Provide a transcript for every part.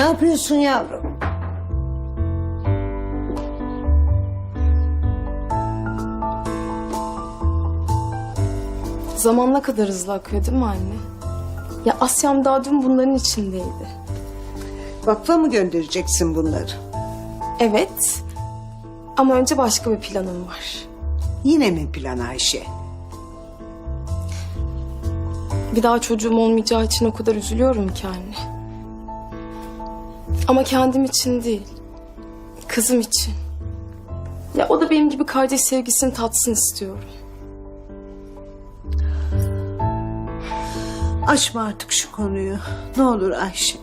yapıyorsun yavrum? Zaman ne kadar hızlı akıyor değil mi anne? Ya Asya'm daha dün bunların içindeydi. Vakfa mı göndereceksin bunları? Evet. Ama önce başka bir planım var. Yine mi plan Ayşe? Bir daha çocuğum olmayacağı için o kadar üzülüyorum ki anne. Ama kendim için değil. Kızım için. Ya o da benim gibi kardeş sevgisini tatsın istiyorum. Açma artık şu konuyu. Ne olur Ayşe.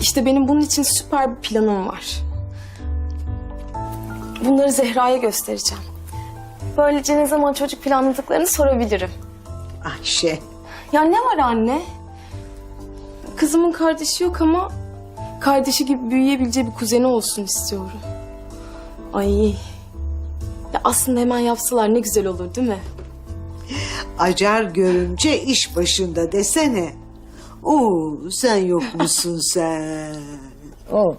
İşte benim bunun için süper bir planım var. Bunları Zehra'ya göstereceğim. Böylece ne zaman çocuk planladıklarını sorabilirim. Ayşe. Ya ne var anne? Kızımın kardeşi yok ama kardeşi gibi büyüyebileceği bir kuzeni olsun istiyorum. Ay. Ya aslında hemen yapsalar ne güzel olur değil mi? Acar görünce iş başında desene. Oo sen yok musun sen? Oo.